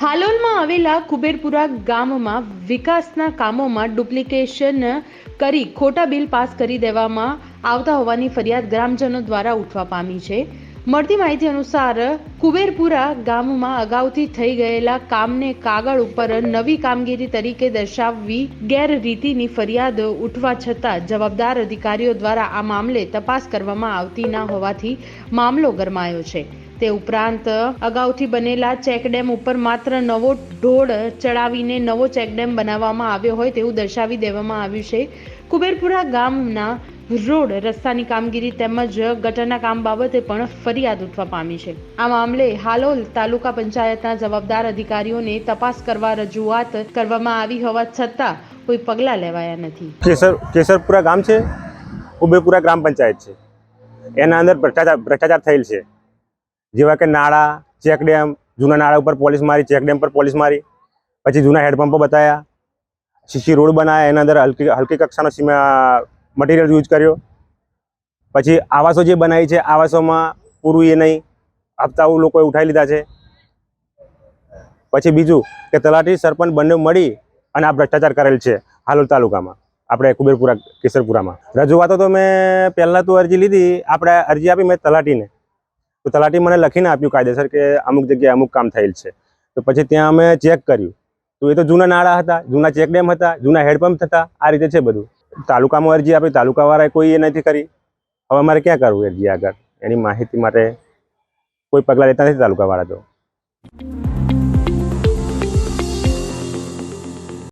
હાલોલમાં આવેલા કુબેરપુરા ગામમાં વિકાસના કામોમાં ડુપ્લિકેશન કરી ખોટા બિલ પાસ કરી દેવામાં આવતા હોવાની ફરિયાદ ગ્રામજનો દ્વારા ઉઠવા પામી છે. મળતી માહિતી અનુસાર કુબેરપુરા ગામમાં અગાઉથી થઈ ગયેલા કામને કાગળ ઉપર નવી કામગીરી તરીકે દર્શાવવી ગેરરીતિની ફરિયાદ ઉઠવા છતાં જવાબદાર અધિકારીઓ દ્વારા આ મામલે તપાસ કરવામાં આવતી ના હોવાથી મામલો ગરમાયો છે. તે ઉપરાંત અગાઉથી બનેલા ચેકડેમ ઉપર માત્ર નવો ઢોળ ચડાવીને નવો ચેકડેમ બનાવવામાં આવ્યો હોય તેવું દર્શાવી દેવામાં આવ્યું છે. કુબેરપુરા ગામના રોડ રસ્તાની કામગીરી તેમજ ગટરના કામ બાબતે પણ ફરિયાદ ઉઠવા પામી છે. આ મામલે હાલોલ તાલુકા પંચાયતના જવાબદાર અધિકારીઓને તપાસ કરવા રજૂઆત કરવામાં આવી હોવા છતાં કોઈ પગલાં લેવાયા નથી. કેસર કેસરપુરા ગામ છે. ઉબેપુરા ગ્રામ પંચાયત છે. એના અંદર ભ્રષ્ટાચાર ભ્રષ્ટાચાર થયેલ છે. જેવા કે નાળા ચેકડેમ જૂના નાળા ઉપર પોલીસ મારી ચેકડેમ પર પોલીસ મારી, પછી જૂના હેડપંપો બતાવ્યા સીસી રોડ બનાવ્યા એના અંદર હલકી હલકી કક્ષાનો મટીરિયલ યુઝ કર્યો. પછી આવાસો જે બનાવી છે, આવાસોમાં પૂરું એ નહીં, હપ્તાઓ લોકોએ ઉઠાવી લીધા છે. પછી બીજું કે તલાટી સરપંચ બંને મળી અને આ ભ્રષ્ટાચાર કરેલ છે, હાલોલ તાલુકામાં, આપણે કુબેરપુરા, કેસરપુરામાં. રજૂઆતો તો મેં પહેલાં તો અરજી લીધી, આપણે અરજી આપી મેં તલાટીને. તો તલાટી મને લખીને આપ્યું કાયદેસર કે અમુક જગ્યાએ અમુક કામ થયેલ છે. તો પછી ત્યાં અમે ચેક કર્યું. તો એ તો જૂના નાળા હતા, જૂના ચેકડેમ હતા, જૂના હેડપંપ હતા, આ રીતે છે બધું. તાલુકામાં અરજી આપી, તાલુકાવાળાએ કોઈ એ નથી કરી. હવે અમારે ક્યાં કરવું અરજી આગળ? એની માહિતી માટે કોઈ પગલાં લેતા નથી તાલુકાવાળા તો.